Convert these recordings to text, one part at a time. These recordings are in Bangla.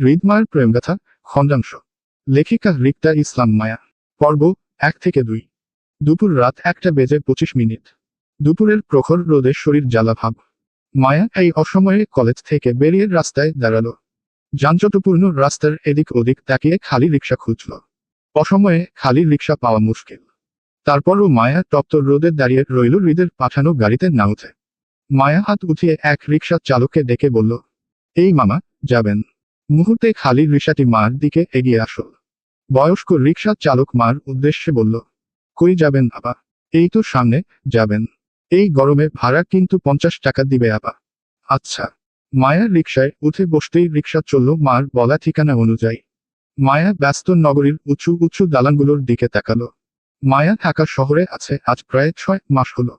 হৃদ মায়ের প্রেমগাথা, খণ্ডাংশ। লেখিকা রিক্তা ইসলাম মায়া। পর্ব এক থেকে দুই। দুপুর রাত একটা বেজে পঁচিশ মিনিট। দুপুরের প্রখর রোদে শরীর জ্বালা ভাব। মায়া এই অসময়ে কলেজ থেকে বেরিয়ে রাস্তায় দাঁড়াল। যানজটপূর্ণ রাস্তার এদিক ওদিক তাকিয়ে খালি রিক্সা খুঁজল। অসময়ে খালি রিক্সা পাওয়া মুশকিল। তারপরও মায়া তপ্ত রোদে দাঁড়িয়ে রইল হৃদের পাঠানো গাড়িতে না উঠে। মায়া হাত উঠিয়ে এক রিক্সা চালককে ডেকে বলল, এই মামা, যাবেন। মুহূর্তে খালি রিক্সাটি মার দিকে এগিয়ে আসল। বয়স্ক রিক্সা চালক মার উদ্দেশ্যে বলল, কই যাবেন আপা? এই তো সামনে, যাবেন। এই গরমে ভাড়া কিন্তু পঞ্চাশ টাকা দিবে আপা। আচ্ছা। মায়া রিক্সায় উঠে বসতেই রিক্সা চলল মার বলা ঠিকানা অনুযায়ী। মায়া ব্যস্ত নগরীর উঁচু উঁচু দালানগুলোর দিকে তাকালো। মায়া ঢাকা শহরে আছে, আজ প্রায় ছয় মাস হলো।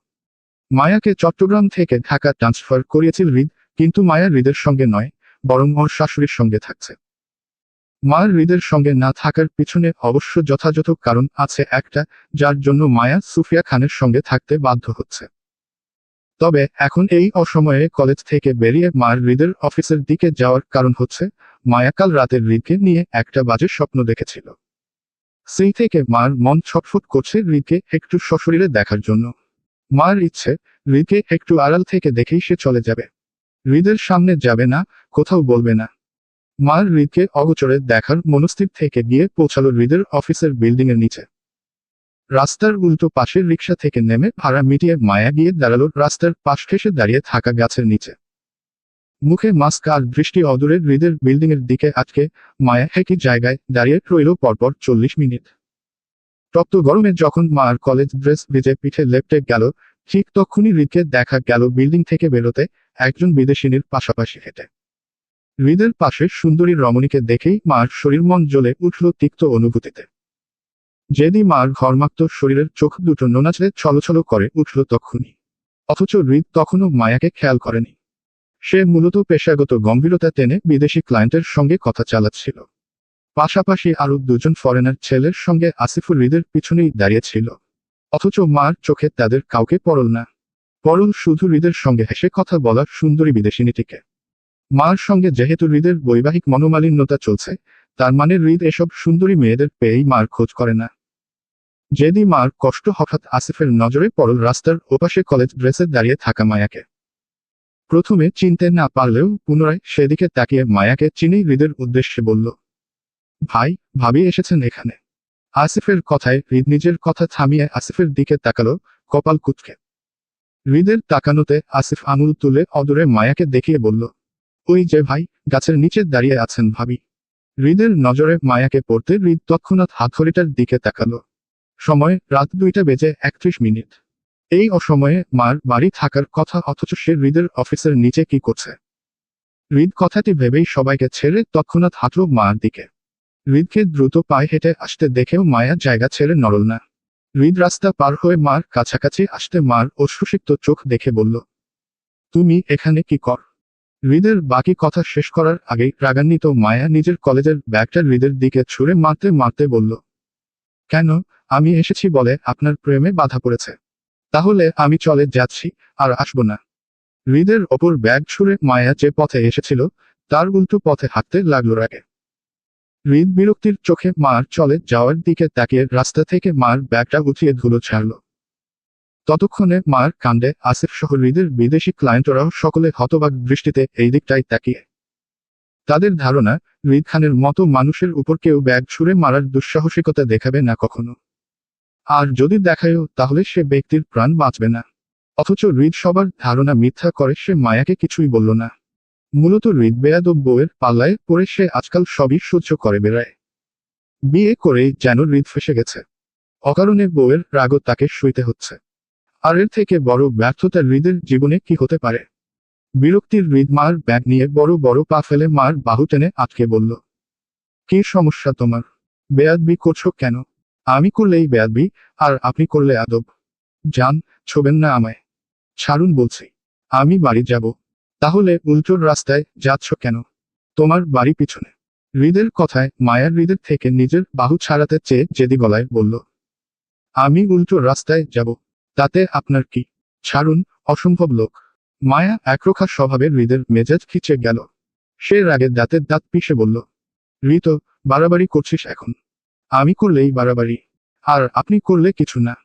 মায়াকে চট্টগ্রাম থেকে ঢাকা ট্রান্সফার করিয়েছিল হৃদ, কিন্তু মায়া হৃদের সঙ্গে নয়। বরং ওর শাশুড়ির সঙ্গে থাকছে। মার হৃদের সঙ্গে না থাকার পিছনে অবশ্য যথাযথ কারণ আছে একটা, যার জন্য মায়া সুফিয়া খানের সঙ্গে থাকতে বাধ্য হচ্ছে। তবে এখন এই অসময়ে কলেজ থেকে বেরিয়ে মার হৃদের অফিসের দিকে যাওয়ার কারণ হচ্ছে, মায়া কাল রাতের হৃদকে নিয়ে একটা বাজে স্বপ্ন দেখেছিল। সেই থেকে মার মন ছটফট করছে হৃদকে একটু সশরীরে দেখার জন্য। মার ইচ্ছে, হৃদকে একটু আড়াল থেকে দেখেই সে চলে যাবে। হৃদের সামনে যাবে না, কোথাও বলবে না। মার হৃদকে অগোচরে দেখার মনস্থির থেকে গিয়ে পৌঁছালো হৃদের অফিসের বিল্ডিং এর নিচে। রাস্তার উল্টো পাশের রিক্সা থেকে নেমে ভাড়া মিটিয়ে মায়া গিয়ে দাঁড়াল রাস্তার পাশ ঘেসে দাঁড়িয়ে থাকা গাছের নিচে। মুখে মাস্ক আর দৃষ্টি অদূরে হৃদের বিল্ডিং এর দিকে আটকে মায়া একই জায়গায় দাঁড়িয়ে রইল পরপর চল্লিশ মিনিট। তপ্ত গরমে যখন মার কলেজ ড্রেস ভিজে পিঠে লেপটে গেল, ঠিক তখনই হৃদকে দেখা গেল বিল্ডিং থেকে বেরোতে একজন বিদেশিনীর পাশাপাশি হেঁটে। হৃদের পাশে সুন্দরী রমণীকে দেখেই মার শরীর মন জ্বলে উঠল তিক্ত অনুভূতিতে। যেদি মার ঘরমাক্ত শরীরের চোখ দুটো নোনাচলে ছলছল করে উঠল তখনই। অথচ হৃদ তখনও মায়াকে খেয়াল করেনি। সে মূলত পেশাগত গম্ভীরতা টেনে বিদেশি ক্লায়েন্টের সঙ্গে কথা চালাচ্ছিল। পাশাপাশি আরও দুজন ফরেনার ছেলের সঙ্গে আসিফুল হৃদের পিছনেই দাঁড়িয়েছিল অথচ মার চোখে তাদের কাউকে পড়ল না। পরল শুধু হৃদের সঙ্গে হেসে কথা বলা সুন্দরী বিদেশিনীটিকে। মার সঙ্গে যেহেতু হৃদের বৈবাহিক মনোমালিন্যতা চলছে, তার মানে হৃদ এসব সুন্দরী মেয়েদের পেয়েই মার খোঁজ করে না। যেদি মার কষ্ট হঠাৎ আসিফের নজরে পড়ল রাস্তার ওপাশে কলেজ ড্রেসে দাঁড়িয়ে থাকা মায়াকে। প্রথমে চিনতে না পারলেও পুনরায় সেদিকে তাকিয়ে মায়াকে চিনেই হৃদের উদ্দেশ্যে বলল, ভাই, ভাবি এসেছেন এখানে। আসিফের কথায় হৃদ নিজের কথা থামিয়ে আসিফের দিকে তাকালো কপাল কুচকে। হৃদের তাকানোতে আসিফ আঙুল তুলে অদূরে মায়াকে দেখিয়ে বলল, ওই যে ভাই, গাছের নিচে দাঁড়িয়ে আছেন ভাবি। হৃদের নজরে মায়াকে পড়তে হৃদ তৎক্ষণাৎ হাতঘড়িটার দিকে তাকালো। সময় রাত দুইটা বেজে একত্রিশ মিনিট। এই অসময়ে মার বাড়ি থাকার কথা অথচ সে হৃদের অফিসের নিচে কি করছে? হৃদ কথাটি ভেবেই সবাইকে ছেড়ে তৎক্ষণাৎ হাঁটল মার দিকে। হৃদকে দ্রুত পায়ে হেঁটে আসতে দেখেও মায়া জায়গা ছেড়ে নড়ল না। হৃদ রাস্তা পার হয়ে মার কাছাকাছি আসতে মার অশ্রুসিক্ত চোখ দেখে বলল, তুমি এখানে কি কর? হৃদের বাকি কথা শেষ করার আগেই রাগান্বিত মায়া নিজের কলেজের ব্যাগটা হৃদের দিকে ছুঁড়ে মারতে মারতে বলল, কেন? আমি এসেছি বলে আপনার প্রেমে বাধা পড়েছে। তাহলে আমি চলে যাচ্ছি আর আসব না। হৃদের ওপর ব্যাগ ছুঁড়ে মায়া যে পথে এসেছিল, তার উল্টো পথে হাঁটতে লাগল রাগে। হৃদ বিরক্তির চোখে মার চলে যাওয়ার দিকে তাকিয়ে রাস্তা থেকে মার ব্যাগটা উঠিয়ে ধুলো ছাড়ল। ততক্ষণে মার কাণ্ডে আসিফ সহ হৃদের বিদেশি ক্লায়েন্টরাও সকলে হতবাক দৃষ্টিতে এই দিকটাই তাকিয়ে। তাদের ধারণা, হৃদ খানের মতো মানুষের উপর কেউ ব্যাগ ছুঁড়ে মারার দুঃসাহসিকতা দেখাবে না কখনো। আর যদি দেখায়ও, তাহলে সে ব্যক্তির প্রাণ বাঁচবে না। অথচ হৃদ সবার ধারণা মিথ্যা করে সে মায়াকে কিছুই বলল না। মূলত হৃদ বেয়াদব বউয়ের পাল্লায় পড়ে সে আজকাল সবই সহ্য করে বেড়ায়। বিয়ে করেই যেন হৃদ ফেসে গেছে। অকারণে বউয়ের রাগও তাকে সইতে হচ্ছে। আর এর থেকে বড় ব্যর্থতা হৃদের জীবনে কি হতে পারে? বিরক্তির হৃদ মার ব্যাগ নিয়ে বড় বড় পা ফেলে মার বাহু টেনে আটকে বলল, কি সমস্যা তোমার? বেয়াদবি করছ কেন? আমি করলেই বেয়াদবি, আর আপনি করলে আদব। যান, ছোবেন না আমায়। ছাড়ুন বলছি, আমি বাড়ি যাব। তাহলে উল্টোর রাস্তায় যাচ্ছ কেন? তোমার বাড়ি পিছনে। হৃদের কথায় মায়ার হৃদের থেকে নিজের বাহু ছাড়াতে চেয়ে জেদি গলায় বলল, আমি উল্টো রাস্তায় যাব। তাতে আপনার কি? ছাড়ুন, অসম্ভব লোক। মায়া একরোখা স্বভাবে হৃদের মেজাজ খিচে গেল। সে রাগে দাঁতের দাঁত পিষে বলল ঋত বাড়াবাড়ি করছিস এখন। আমি করলেই বাড়াবাড়ি। আর আপনি করলে কিছু না।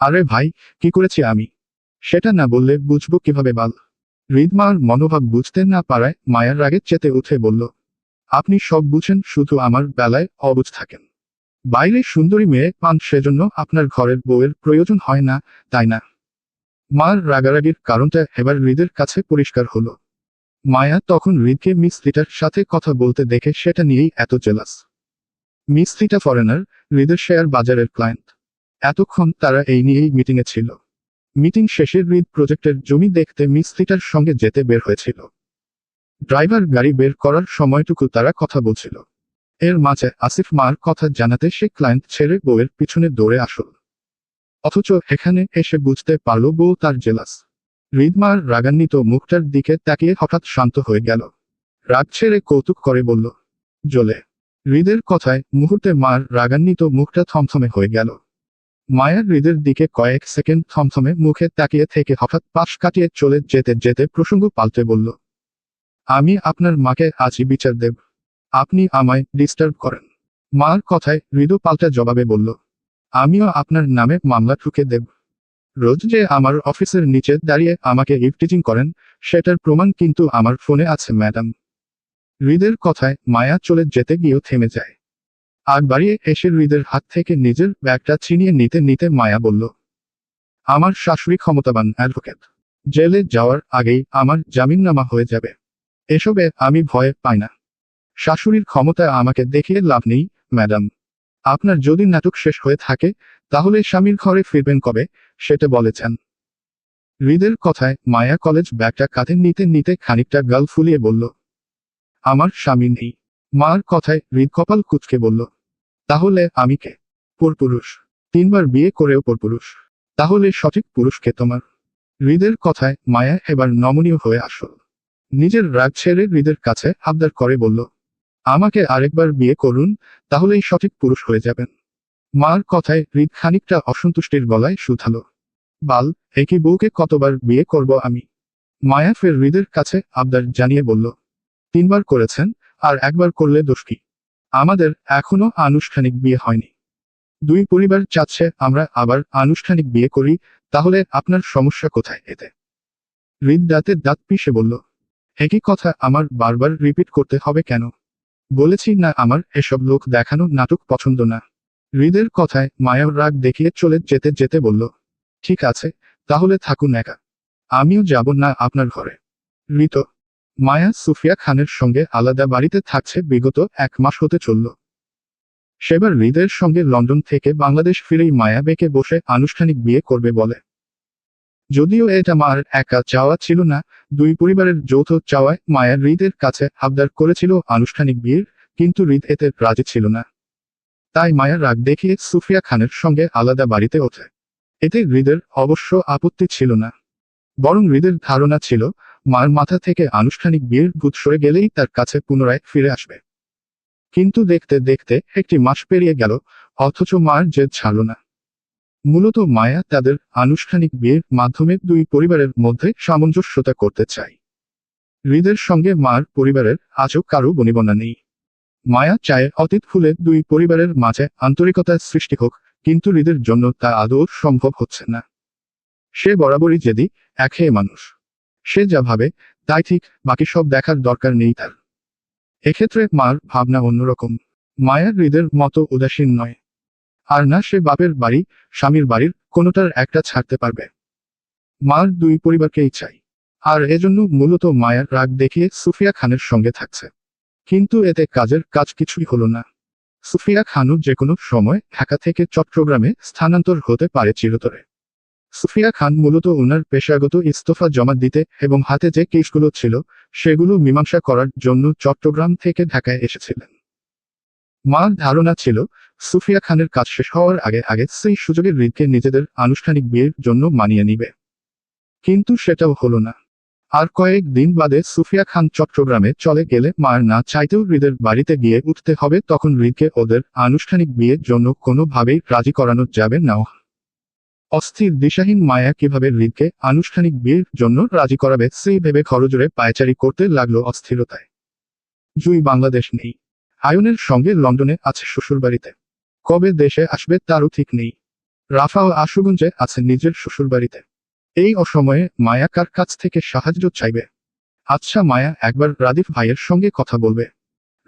আরে ভাই, কি করেছি আমি? সেটা না বললে বুঝব কীভাবে বাল। হৃদমার মনোভাব বুঝতে না পারায় মায়ার রাগে চেতে উঠে বলল, আপনি সব বুঝেন, শুধু আমার বেলায় অবুঝ থাকেন। বাইরে সুন্দরী মেয়ে, পান সেজন্য আপনার ঘরের বউয়ের প্রয়োজন হয় না, তাই না? মার রাগারাগির কারণটা এবার হৃদের কাছে পরিষ্কার হলো। মায়া তখন হৃদকে মিস লিটার সাথে কথা বলতে দেখে সেটা নিয়েই এত জেলাস। মিস লিটা ফরেনার হৃদের শেয়ার বাজারের ক্লায়েন্ট এতক্ষণ তারা এই নিয়েই মিটিংয়ে ছিল। মিটিং শেষে হৃদ প্রজেক্টের জমি দেখতে মিস্ত্রিটার সঙ্গে যেতে বের হয়েছিল। ড্রাইভার গাড়ি বের করার সময়টুকু তারা কথা বলছিল। এর মাঝে আসিফ মার কথা জানাতে সে ক্লায়েন্ট ছেড়ে বউয়ের পিছনে দৌড়ে আসল। অথচ এখানে এসে বুঝতে পারল বউ তার জেলাস। হৃদমার রাগান্বিত মুখটার দিকে তাকিয়ে হঠাৎ শান্ত হয়ে গেল। রাগ ছেড়ে কৌতুক করে বলল জ্বলে হৃদের কথায় মুহূর্তে মার রাগান্বিত মুখটা থমথমে হয়ে গেল। মায়ার হৃদের দিকে কয়েক সেকেন্ড থমথমে মুখে তাকিয়ে থেকে হঠাৎ পাশ কাটিয়ে চলে যেতে যেতে প্রসঙ্গ পাল্টে বলল, আমি আপনার মাকে আজই বিচার দেব। আপনি আমায় ডিস্টার্ব করেন। মার কথায় হৃদ পাল্টা জবাবে বলল, আমিও আপনার নামে মামলা ঠুকে দেব। রোজ যে আমার অফিসের নিচে দাঁড়িয়ে আমাকে ইভটিজিং করেন, সেটার প্রমাণ কিন্তু আমার ফোনে আছে, ম্যাডাম। হৃদের কথায় মায়া চলে যেতে গিয়েও থেমে যায়। আগ বাড়িয়ে এসে হৃদের হাত থেকে নিজের ব্যাগটা ছিনিয়ে নিতে নিতে মায়া বলল, আমার শাশুড়ি ক্ষমতাবান অ্যাডভোকেট। জেলে যাওয়ার আগেই আমার জামিননামা হয়ে যাবে। এসবে আমি ভয় পাই না। শাশুড়ির ক্ষমতা আমাকে দেখিয়ে লাভ নেই, ম্যাডাম। আপনার যদি নাটক শেষ হয়ে থাকে, তাহলে স্বামীর ঘরে ফিরবেন কবে? সেটা বলেছেন। হৃদের কথায় মায়া কলেজ ব্যাগটা কাঁধে নিতে নিতে খানিকটা গাল ফুলিয়ে বলল, আমার স্বামী নেই। মার কথায় হৃদ কপাল কুচকে বলল, তাহলে আমি কে? পরপুরুষ। তিনবার বিয়ে করেও পরপুরুষ। তাহলে সঠিক পুরুষকে তোমার? হৃদের কথায় মায়া এবার নমনীয় হয়ে আসল। নিজের রাগ ছেড়ে হৃদের কাছে আবদার করে বলল, আমাকে আরেকবার বিয়ে করুন, তাহলেই সঠিক পুরুষ হয়ে যাবেন। মার কথায় হৃদ খানিকটা অসন্তুষ্টির গলায় শুধালো, বাল একই বউকে কতবার বিয়ে করব আমি? মায়া ফের হৃদের কাছে আবদার জানিয়ে বলল, তিনবার করেছেন আর একবার করলে দোষ কি? আমাদের এখনও আনুষ্ঠানিক বিয়ে হয়নি। দুই পরিবার চাচ্ছে আমরা আবার আনুষ্ঠানিক বিয়ে করি, তাহলে আপনার সমস্যা কোথায় এতে? হৃদ দাঁতে দাঁত পিষে বলল, একই কথা আমার বারবার রিপিট করতে হবে কেন? বলেছি না আমার এসব লোক দেখানো নাটক পছন্দ না। হৃদের কথায় মায়ার রাগ দেখিয়ে চলে যেতে যেতে বলল, ঠিক আছে, তাহলে থাকুন একা। আমিও যাব না আপনার ঘরে। ঋত মায়া সুফিয়া খানের সঙ্গে আলাদা বাড়িতে থাকছে বিগত এক মাস হতে চলল। সেবার হৃদের সঙ্গে লন্ডন থেকে বাংলাদেশ ফিরেই মায়া বেঁকে বসে আনুষ্ঠানিক বিয়ে করবে বলে। যদিও এটা মার একা চাওয়া ছিল না, দুই পরিবারের যৌথ চাওয়ায় মায়া হৃদের কাছে আবদার করেছিল আনুষ্ঠানিক বিয়ের, কিন্তু হৃদ এতে রাজি ছিল না। তাই মায়া রাগ দেখিয়ে সুফিয়া খানের সঙ্গে আলাদা বাড়িতে ওঠে। এতে হৃদের অবশ্য আপত্তি ছিল না। বরং হৃদের ধারণা ছিল মার মাথা থেকে আনুষ্ঠানিক বিয়ের ভূত সরে গেলেই তার কাছে পুনরায় ফিরে আসবে। কিন্তু দেখতে দেখতে একটি মাস পেরিয়ে গেল, অথচ মার জেদ ছাড়ল না। মূলত মায়া তাদের আনুষ্ঠানিক বিয়ের মাধ্যমে দুই পরিবারের মধ্যে সামঞ্জস্যতা করতে চায়। হৃদের সঙ্গে মার পরিবারের আজও কারও বনিবনা নেই। মায়া চায় অতীত ফুলে দুই পরিবারের মাঝে আন্তরিকতার সৃষ্টি হোক, কিন্তু হৃদের জন্য তা আদৌ সম্ভব হচ্ছে না। সে বরাবরই যেদি একহেয়ে মানুষ। সে যা ভাবে, তাই ঠিক, বাকি সব দেখার দরকার নেই তার। এক্ষেত্রে মার ভাবনা অন্যরকম। মায়ার হৃদের মতো উদাসীন নয়। আর না, সে বাপের বাড়ি, স্বামীর বাড়ির কোনোটার একটা ছাড়তে পারবে। মার দুই পরিবারকেই চাই। আর এজন্য মূলত মায়ার রাগ দেখিয়ে সুফিয়া খানের সঙ্গে থাকছে। কিন্তু এতে কাজের কাজ কিছুই হলো না। সুফিয়া খানও যে কোনো সময় ঢাকা থেকে চট্টগ্রামে স্থানান্তর হতে পারে চিরতরে। সুফিয়া খান মূলত ওনার পেশাগত ইস্তফা জমা দিতে এবং হাতে যে কেসগুলো ছিল, সেগুলো মীমাংসা করার জন্য চট্টগ্রাম থেকে ঢাকায় এসেছিলেন। মার ধারণা ছিল, সুফিয়া খানের কাজ শেষ হওয়ার আগে আগে সেই সুযোগে হৃদকে নিজেদের আনুষ্ঠানিক বিয়ের জন্য মানিয়ে নিবে। কিন্তু সেটাও হলো না। আর কয়েক দিন বাদে সুফিয়া খান চট্টগ্রামে চলে গেলে মার না চাইতেও হৃদের বাড়িতে গিয়ে উঠতে হবে, তখন হৃদকে ওদের আনুষ্ঠানিক বিয়ের জন্য কোনোভাবেই রাজি করানো যাবে না। অস্থির দিশাহীন মায়া কীভাবে হৃদকে আনুষ্ঠানিক বিয়ের জন্য রাজি করাবে, সেই ভেবে খরজোরে পায়চারি করতে লাগল অস্থিরতায়। জুই বাংলাদেশ নেই। আয়নের সঙ্গে লন্ডনে আছে শ্বশুরবাড়িতে। কবে দেশে আসবে তারও ঠিক নেই। রাফা ও আশুগঞ্জে আছে নিজের শ্বশুরবাড়িতে। এই অসময়ে মায়া কার কাছ থেকে সাহায্য চাইবে? আচ্ছা মায়া, একবার রাদিফ ভাইয়ের সঙ্গে কথা বলবে।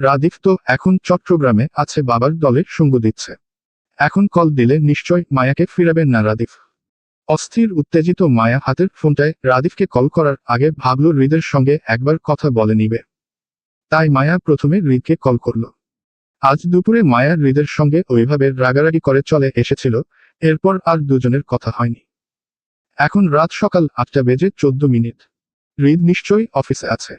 রাদিফ তো এখন চট্টগ্রামে আছে, বাবার দলে সঙ্গ দিচ্ছে। এখন কল দিলে নিশ্চয় মায়াকে ফিরাবেন না রাদিফ। অস্থির, উত্তেজিত মায়া হাতের ফোনটায় রাদিফকে কল করার আগে ভাবল হৃদের সঙ্গে একবার কথা বলে নিবে। তাই মায়া প্রথমে হৃদকে কল করল। আজ দুপুরে মায়া হৃদের সঙ্গে ওইভাবে রাগারাগি করে চলে এসেছিল, এরপর আর দুজনের কথা হয়নি। এখন রাত সকাল আটটা বেজে চোদ্দ মিনিট। হৃদ নিশ্চয়ই অফিসে আছে।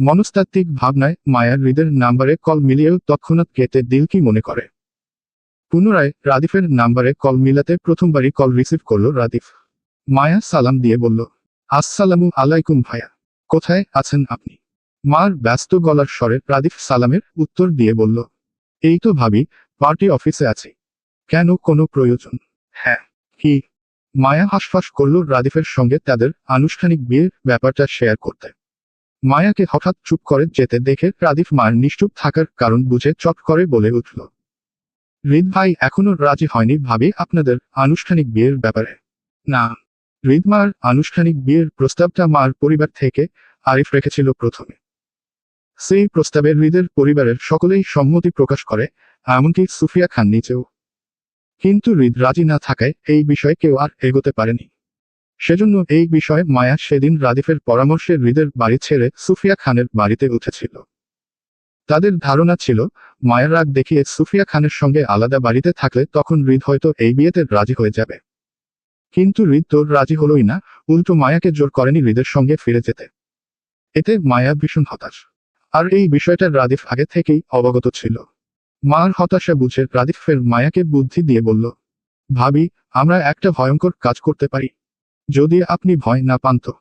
মনস্তাত্ত্বিক ভাবনায় মায়া হৃদের নাম্বারে কল মিলিয়েও তৎক্ষণাৎ কেটে দিল কি মনে করে। পুনরায় রাদিফের নাম্বারে কল মিলাতে প্রথমবারই কল রিসিভ করল রাদিফ। মায়া সালাম দিয়ে বলল, আসসালামু আলাইকুম ভাইয়া। কোথায় আছেন আপনি? মার ব্যস্ত গলার স্বরে রাদিফ সালামের উত্তর দিয়ে বলল, এই তো ভাবি, পার্টি অফিসে আছি। কেন কোনো প্রয়োজন? হ্যাঁ কি? মায়া হাসফাস করল রাদিফের সঙ্গে তাদের আনুষ্ঠানিক বিয়ের ব্যাপারটা শেয়ার করতে। মায়াকে হঠাৎ চুপ করে যেতে দেখে রাদিফ মায়ের নিশ্চুপ থাকার কারণ বুঝে চট করে বলে উঠল হৃদ ভাই এখনও রাজি হয়নি ভাবে আপনাদের আনুষ্ঠানিক বিয়ের ব্যাপারে। না। হৃদ মার আনুষ্ঠানিক বিয়ের প্রস্তাবটা মার পরিবার থেকে আরিফ রেখেছিল প্রথমে। সেই প্রস্তাবে হৃদের পরিবারের সকলেই সম্মতি প্রকাশ করে, এমনকি সুফিয়া খান নিচেও কিন্তু হৃদ রাজি না থাকায় এই বিষয়ে কেউ আর এগোতে পারেনি। সেজন্য এই বিষয়ে মায়া সেদিন রাদিফের পরামর্শে হৃদের বাড়ি ছেড়ে সুফিয়া খানের বাড়িতে উঠেছিল। তাদের ধারণা ছিল, মায়ের রাগ দেখিয়ে সুফিয়া খানের সঙ্গে আলাদা বাড়িতে থাকলে তখন হৃদ হয়তো এই বিয়েতে রাজি হয়ে যাবে। কিন্তু হৃদ তো রাজি হলোই না, উল্টো মায়াকে জোর করেনি হৃদের সঙ্গে ফিরে যেতে। এতে মায়া ভীষণ হতাশ। আর এই বিষয়টা রাদিফ আগে থেকেই অবগত ছিল। মার হতাশা বুঝে রাদিফ ফের মায়াকে বুদ্ধি দিয়ে বলল, ভাবি, আমরা একটা ভয়ঙ্কর কাজ করতে পারি। যদি আপনি ভয় না পান তো?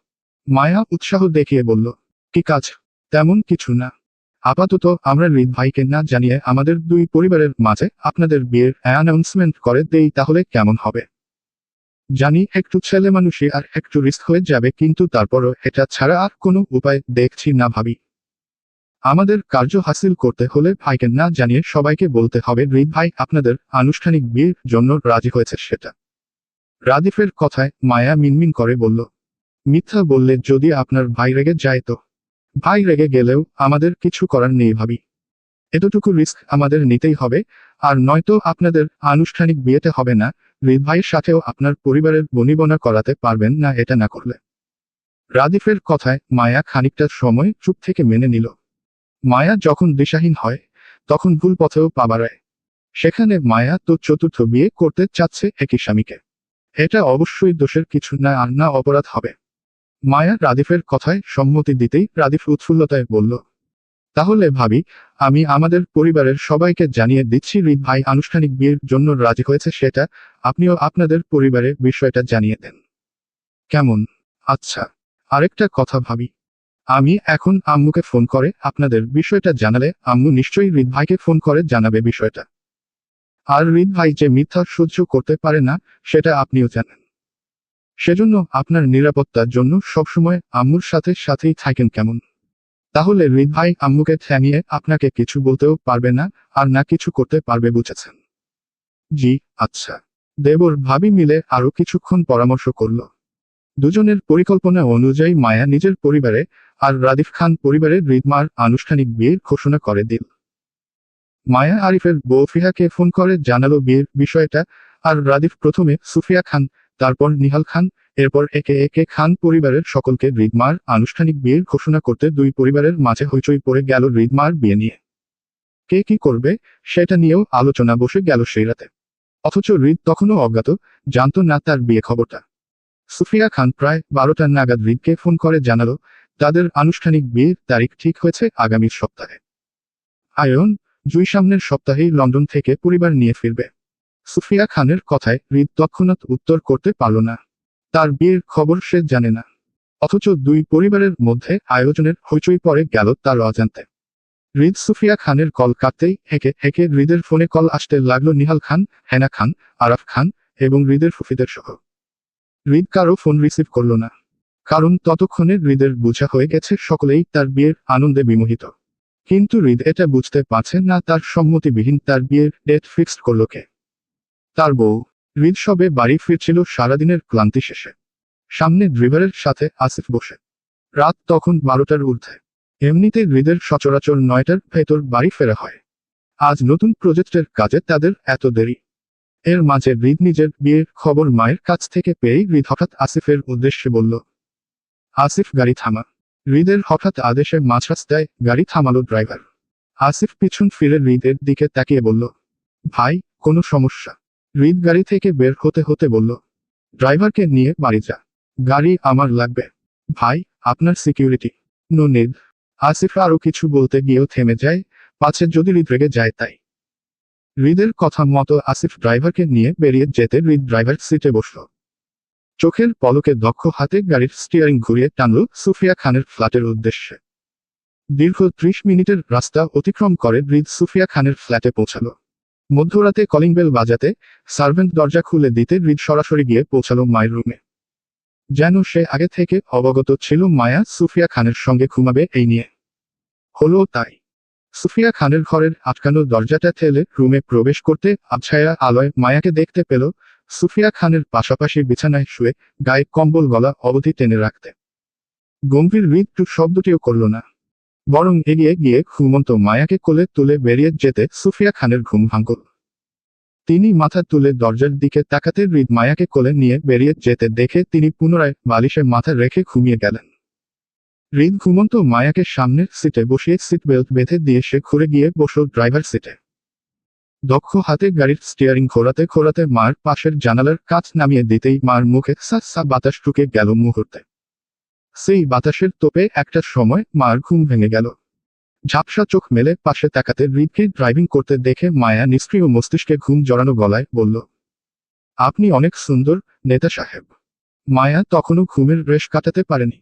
মায়া উৎসাহ দেখিয়ে বলল, কি কাজ? তেমন কিছু না। আপাতত আমরা হৃদ ভাইকে না জানিয়ে আমাদের দুই পরিবারের মাঝে আপনাদের বিয়ের অ্যানাউন্সমেন্ট করে দেই তাহলে কেমন হবে? জানি একটু ছেলে মানুষই আর একটু রিস্ক হয়ে যাবে কিন্তু তারপরও এটা ছাড়া আর কোনো উপায় দেখছি না ভাবি। আমাদের কার্য হাসিল করতে হলে ভাইকে না জানিয়ে সবাইকে বলতে হবে হৃদ ভাই আপনাদের আনুষ্ঠানিক বিয়ের জন্য রাজি হয়েছে সেটা। রাদিফের কথায় মায়া মিনমিন করে বলল, মিথ্যা বললে যদি আপনার ভাই রেগে যায় তো? ভাই রেগে গেলেও আমাদের কিছু করার নেই ভাবি। এতটুকু রিস্ক আমাদের নিতেই হবে, আর নয়তো আপনাদের আনুষ্ঠানিক বিয়েতে হবে না হৃদ ভাইয়ের সাথেও আপনার পরিবারের বনিবনা করাতে পারবেন না এটা না করলে। রাদিফের কথায় মায়া খানিকটা সময় চুপ থেকে মেনে নিল। মায়া যখন দিশাহীন হয়, তখন ভুল পথেও পা বাড়ায়। সেখানে মায়া তো চতুর্থ বিয়ে করতে চাচ্ছে একই স্বামীকে। এটা অবশ্যই দোষের কিছু না, আর না অপরাধ হবে। মায়া রাদিফের কথায় সম্মতি দিতেই রাদিফ উৎফুল্লতায় বলল, তাহলে ভাবি, আমি আমাদের পরিবারের সবাইকে জানিয়ে দিচ্ছি হৃদ ভাই আনুষ্ঠানিক বিয়ের জন্য রাজি হয়েছে সেটা আপনিও আপনাদের পরিবারে বিষয়টা জানিয়ে দেন। কেমন? আচ্ছা আরেকটা কথা ভাবি। আমি এখন আম্মুকে ফোন করে আপনাদের বিষয়টা জানালে আম্মু নিশ্চয়ই হৃদ ভাইকে ফোন করে জানাবে বিষয়টা। আর হৃদ ভাই যে মিথ্যা সহ্য করতে পারে না, সেটা আপনিও জানেন। সেজন্য আপনার নিরাপত্তার জন্য সবসময় আম্মুর সাথে সাথেই থাকেন কেমন? তাহলে হৃদ ভাই আম্মুকে ঠ্যাঙিয়ে আপনাকে কিছু বলতেও পারবে না, আর না কিছু করতে পারবে বুঝেছেন। জি আচ্ছা। দেবর ভাবি মিলে আরও কিছুক্ষণ পরামর্শ করল। দুজনের পরিকল্পনা অনুযায়ী মায়া নিজের পরিবারে আর রাদিফ খান পরিবারের হৃদমার আনুষ্ঠানিক বিয়ের ঘোষণা করে দিল। মায়া আরিফের বউ ফিহাকে ফোন করে জানালো বিয়ের বিষয়টা, আর রাদিফ প্রথমে সুফিয়া খান তারপর নিহাল খান, এরপর একে একে খান পরিবারের সকলকে হৃদমার আনুষ্ঠানিক বিয়ের ঘোষণা করতে দুই পরিবারের মাঝে হইচই পড়ে গেল হৃদমার বিয়ে নিয়ে। কে কি করবে, সেটা নিয়েও আলোচনা বসে গেল সেই রাতে। অথচ হৃদ তখনও অজ্ঞাত, জানতো না তার বিয়ে খবরটা। সুফিয়া খান প্রায় বারোটা নাগাদ হৃদকে ফোন করে জানালো, তাদের আনুষ্ঠানিক বিয়ের তারিখ ঠিক হয়েছে আগামী সপ্তাহে। আয়ন জুই সামনের সপ্তাহেই লন্ডন থেকে পরিবার নিয়ে ফিরবে। সুফিয়া খানের কথায় হৃদ তৎক্ষণাৎ উত্তর করতে পারল না। তার বিয়ের খবর সে জানে না। অথচ দুই পরিবারের মধ্যে আয়োজনের হইচই পরে গেল তার অজান্তে। হৃদ সুফিয়া খানের কল কাটতেই হেঁকে হেঁকে হৃদের ফোনে কল আসতে লাগল নিহাল খান, হেনা খান, আরাফ খান এবং হৃদের ফুফিদের সহ। হৃদ কারও ফোন রিসিভ করল না। কারণ ততক্ষণে হৃদের বোঝা হয়ে গেছে সকলেই তার বিয়ের আনন্দে বিমোহিত। কিন্তু হৃদ এটা বুঝতে পারছে না তার সম্মতিবিহীন তার বিয়ের ডেট ফিক্সড করল কে। তার বউ হৃদ সবে বাড়ি ফিরছিল সারাদিনের ক্লান্তি শেষে। সামনে ড্রিভারের সাথে আসিফ বসে। রাত তখন বারোটার ঊর্ধ্বে। এমনিতে হৃদের সচরাচর নয়টার ভেতর বাড়ি ফেরা হয়। আজ নতুন প্রজেক্টের কাজে তাদের এত দেরি। এর মাঝে হৃদ নিজের বিয়ের খবর মায়ের কাছ থেকে পেয়েই হৃদ হঠাৎ আসিফের উদ্দেশ্যে বলল, আসিফ, গাড়ি থামা। হৃদের হঠাৎ আদেশে মাঝ রাস্তায় গাড়ি থামালো ড্রাইভার। আসিফ পিছন ফিরে হৃদের দিকে তাকিয়ে বলল, ভাই, কোনো সমস্যা। হৃদ গাড়ি থেকে বের হতে হতে বলল, ড্রাইভারকে নিয়ে বাড়ি যা। গাড়ি আমার লাগবে। ভাই, আপনার সিকিউরিটি। No need. আসিফ আরও কিছু বলতে গিয়েও থেমে যায়। পাছে যদি হৃদ রেগে যায় তাই। হৃদের কথা মতো আসিফ ড্রাইভারকে নিয়ে বেরিয়ে যেতে হৃদ ড্রাইভার সিটে বসল। চোখের পলকে দক্ষ হাতে গাড়ির স্টিয়ারিং ঘুরিয়ে টানল সুফিয়া খানের ফ্ল্যাটের উদ্দেশ্যে। দীর্ঘ ত্রিশ মিনিটের রাস্তা অতিক্রম করে হৃদ সুফিয়া খানের ফ্ল্যাটে পৌঁছালো। মধ্যরাতে কলিং বেল বাজাতে সার্ভেন্ট দরজা খুলে দিতে হৃদ সরাসরি গিয়ে পৌঁছালো মায়ের রুমে। যেন সে আগে থেকে অবগত ছিল মায়া সুফিয়া খানের সঙ্গে ঘুমাবে এই নিয়ে। হলো তাই। সুফিয়া খানের ঘরের আটকানো দরজাটা ঠেলে রুমে প্রবেশ করতে আবছায়া আলোয় মায়াকে দেখতে পেল সুফিয়া খানের পাশাপাশি বিছানায় শুয়ে গায়ে কম্বল গলা অবধি টেনে রাখতে। গম্ভীর হৃদটু শব্দটিও করল না। বরং এগিয়ে গিয়ে ঘুমন্ত মায়াকে কোলে তুলে বেরিয়ে যেতে সুফিয়া খানের ঘুম ভাঙল। তিনি মাথা তুলে দরজার দিকে তাকাতে হৃদ মায়াকে কোলে নিয়ে বেরিয়ে যেতে দেখে তিনি পুনরায় বালিশে মাথা রেখে ঘুমিয়ে গেলেন। হৃদ ঘুমন্ত মায়াকে সামনের সিটে বসিয়ে সিট বেল্ট বেঁধে দিয়ে সে ঘুরে গিয়ে বসল ড্রাইভার সিটে। দক্ষ হাতে গাড়ির স্টিয়ারিং ঘোরাতে ঘোরাতে মার পাশের জানালার কাঁচ নামিয়ে দিতেই মার মুখে সা বাতাস ঢুকে গেল মুহূর্তে। সেই বাতাসের তোপে একটা সময় মার ঘুম ভেঙে গেল। ঝাপসা চোখ মেলে পাশে তাকাতে হৃদকে ড্রাইভিং করতে দেখে মায়া নিষ্ক্রিয় মস্তিষ্কে ঘুম জড়ানো গলায় বলল, আপনি অনেক সুন্দর, নেতা সাহেব। মায়া তখনও ঘুমের রেশ কাটাতে পারেনি।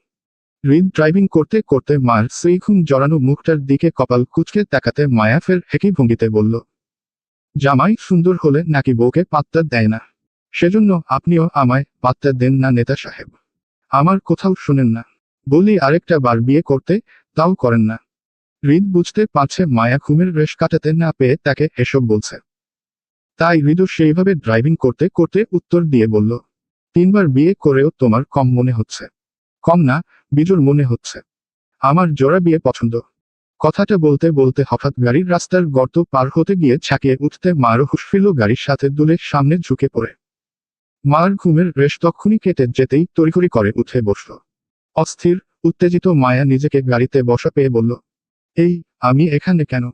হৃদ ড্রাইভিং করতে করতে মার সেই ঘুম জড়ানো মুখটার দিকে কপাল কুচকে তাকাতে মায়া ফের হেঁকি ভঙ্গিতে বলল, জামাই সুন্দর হলে নাকি বউকে পাত্তা দেয় না। সেজন্য আপনিও আমায় পাত্তা দেন না, নেতা সাহেব। আমার কোথাও শুনেন না। বলি আরেকটা বার বিয়ে করতে, তাও করেন না। হৃদ বুঝতে পারছে মায়া ঘুমের রেশ কাটাতে না পেয়ে তাকে এসব বলছে। তাই হৃদু সেইভাবে ড্রাইভিং করতে করতে উত্তর দিয়ে বলল, তিনবার বিয়ে করেও তোমার কম মনে হচ্ছে। কম না বিজুর মনে হচ্ছে। আমার জোড়া বিয়ে পছন্দ। কথাটা বলতে বলতে হঠাৎ গাড়ির রাস্তার গর্ত পার হতে গিয়ে ছাকিয়ে উঠতে মারও হুশ ফিরল গাড়ির সাথে দুলে সামনে ঝুঁকে পড়ে। মার ঘুমের রেশ তক্ষুনি কেটে যেতেই তড়িঘড়ি করে উঠে বসল। অস্থির, উত্তেজিত মায়া নিজেকে গাড়িতে বসা পেয়ে বলল, এই, আমি এখানে কেন?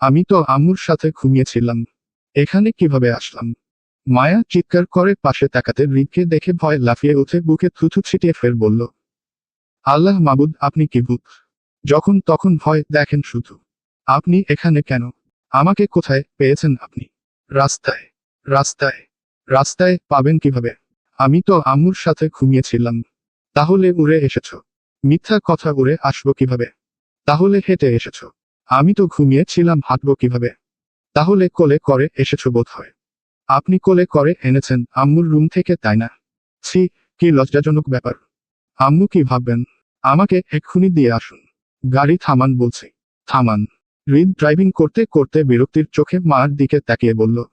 আমি তো আম্মুর সাথে ঘুমিয়েছিলাম। এখানে কীভাবে আসলাম? মায়া চিৎকার করে পাশে তাকাতে হৃদকে দেখে ভয় লাফিয়ে উঠে বুকে থুথু ছিটিয়ে ফের বলল, আল্লাহ মাবুদ, আপনি কি ভূত? যখন তখন ভয় দেখেন শুধু। আপনি এখানে কেন? আমাকে কোথায় পেয়েছেন আপনি? রাস্তায় রাস্তায়। রাস্তায় পাবেন কীভাবে? আমি তো আম্মুর সাথে ঘুমিয়েছিলাম। তাহলে উড়ে এসেছ। মিথ্যা কথা উড়ে আসব কীভাবে? তাহলে হেঁটে এসেছ। আমি তো ঘুমিয়েছিলাম, হাঁটব কীভাবে? তাহলে কোলে করে এসেছ বোধ হয় আপনি কোলে করে এনেছেন আম্মুর রুম থেকে, তাই না? ছি, কি লজ্জাজনক ব্যাপার। আম্মু কি ভাববেন? আমাকে এক্ষুনি দিয়ে আসুন। গাড়ি থামান বলছি। থামান। হৃদ ড্রাইভিং করতে করতে বিরক্তির চোখে মার দিকে তাকিয়ে বলল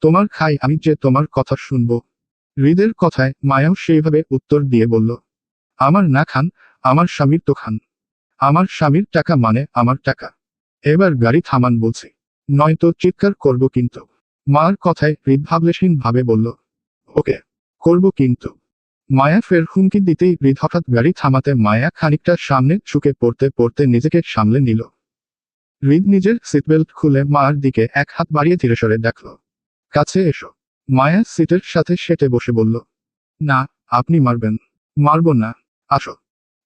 তোমার খাই আমি যে তোমার কথা শুনব। হৃদের কথায় মায়াও সেইভাবে উত্তর দিয়ে বলল, আমার না খান, আমার স্বামীর তো খান। আমার স্বামীর টাকা মানে আমার টাকা। এবার গাড়ি থামান বলছি। নয়তো চিৎকার করব কিন্তু। মার কথায় হৃদ ভাবে বলল, ওকে, করব কিন্তু। মায়া ফের হুমকি দিতেই হৃদ হঠাৎ গাড়ি থামাতে মায়া খানিকটা সামনে ঝুঁকে পড়তে পড়তে নিজেকে সামলে নিল। হৃদ নিজের সিটবেল্ট খুলে মার দিকে এক হাত বাড়িয়ে ধীরে সরে ডাকল কাছে এসো। মায়া সিটের সাথে সেটে বসে বলল, না, আপনি মারবেন। মারব না। আসো।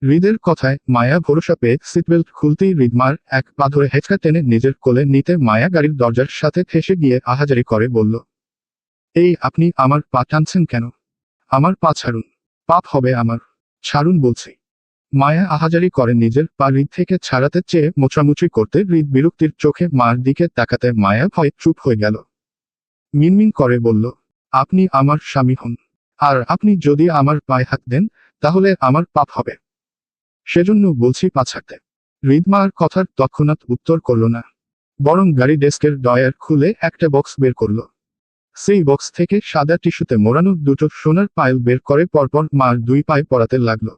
হৃদের কথায় মায়া ভরসা পেয়ে সিটবেল্ট খুলতেই হৃদমার এক পা ধরে হেঁচকা টেনে নিজের কোলে নিতে মায়া গাড়ির দরজার সাথে ঠেসে গিয়ে আহাজারি করে বলল, এই, আপনি আমার পা টানছেন কেন? আমার পা ছাড়ুন। পাপ হবে আমার। ছাড়ুন বলছি। মায়া আহাজারি করে নিজের পা হৃদ থেকে ছাড়াতে চেয়ে মোছামুছি করতে হৃদ বিরক্তির চোখে মার দিকে তাকাতে মায়া ভয় চুপ হয়ে গেল। মিনমিন করে বলল, আপনি আমার স্বামী হন। আর আপনি যদি আমার পায়ে হাত দেন, তাহলে আমার পাপ হবে। সেজন্য বলছি পা ছাড়তে হৃদ মার কথার তৎক্ষণাৎ উত্তর করল না। বরং গাড়ি ডেস্কের ডয়ার খুলে একটা বক্স বের করল। সেই বক্স থেকে সাদা টিস্যুতে মোড়ানো দুটো সোনার পায়েল বের করে পরপর মার দুই পায়ে পরাতে লাগল।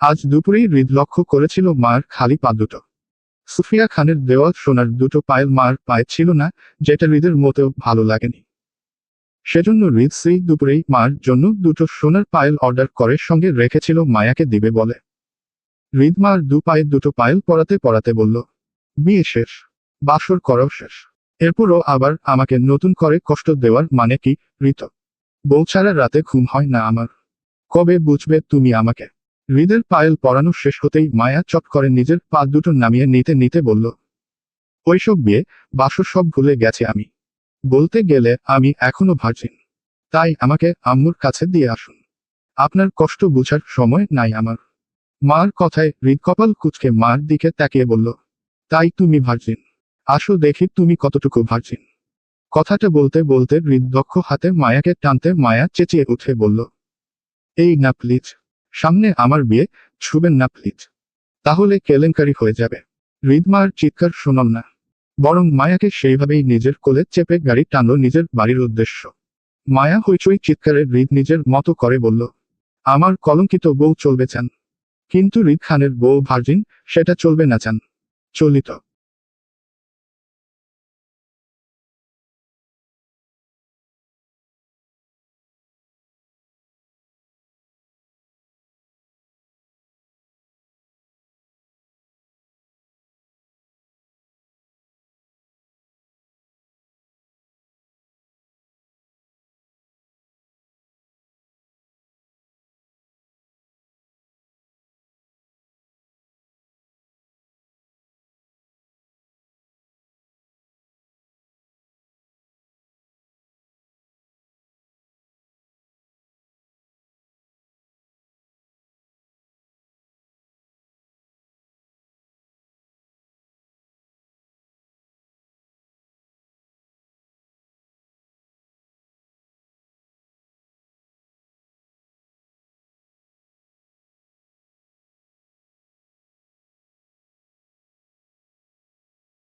আজ দুপুরেই হৃদ লক্ষ্য করেছিল মার খালি পা দুটো। সুফিয়া খানের দেওয়া সোনার দুটো পায়েল মার পায়ে ছিল না, যেটা হৃদের মতেও ভালো লাগেনি। সেজন্য হৃদ সেই দুপুরেই মার জন্য দুটো সোনার পায়েল অর্ডার করে সঙ্গে রেখেছিল মায়াকে দিবে বলে। হৃদ মার দু পায়ে দুটো পায়েল পরাতে পরাতে বলল, বিয়ে শেষ, বাসর করাও শেষ। এরপরও আবার আমাকে নতুন করে কষ্ট দেওয়ার মানে কি ঋত বউ ছাড়া রাতে ঘুম হয় না আমার। কবে বুঝবে তুমি আমাকে? হৃদের পায়েল পরানো শেষ হতেই মায়া চট করে নিজের পা দুটো নামিয়ে নিতে নিতে বলল ওইসব বিয়ে, বাসর সব ভুলে গেছে আমি। বলতে গেলে আমি এখনও ভার্জিন তাই আমাকে আম্মুর কাছে দিয়ে আসুন। আপনার কষ্ট বুঝার সময় নাই আমার মার কথায় হৃদকপাল কুচকে মার দিকে তাকিয়ে বলল, তাই তুমি ভার্জিন আসো দেখি তুমি কতটুকু ভার্জিন কথাটা বলতে বলতে হৃদদক্ষ হাতে মায়াকে টানতে মায়া চেঁচিয়ে উঠে বলল, এই না প্লিজ সামনে আমার বিয়ে, ছুবেন না প্লিজ তাহলে কেলেঙ্কারি হয়ে যাবে। হৃদমার চিৎকার শুনল না। বরং মায়াকে সেইভাবেই নিজের কোলে চেপে গাড়ি টানল নিজের বাড়ির উদ্দেশ্য। মায়া হইচই চিৎকারে হৃদ নিজের মতো করে বলল, আমার কলঙ্কিত বউ চলবে চান। কিন্তু হৃদ খানের বউ ভার্জিন, সেটা চলবে না চান। চলিত।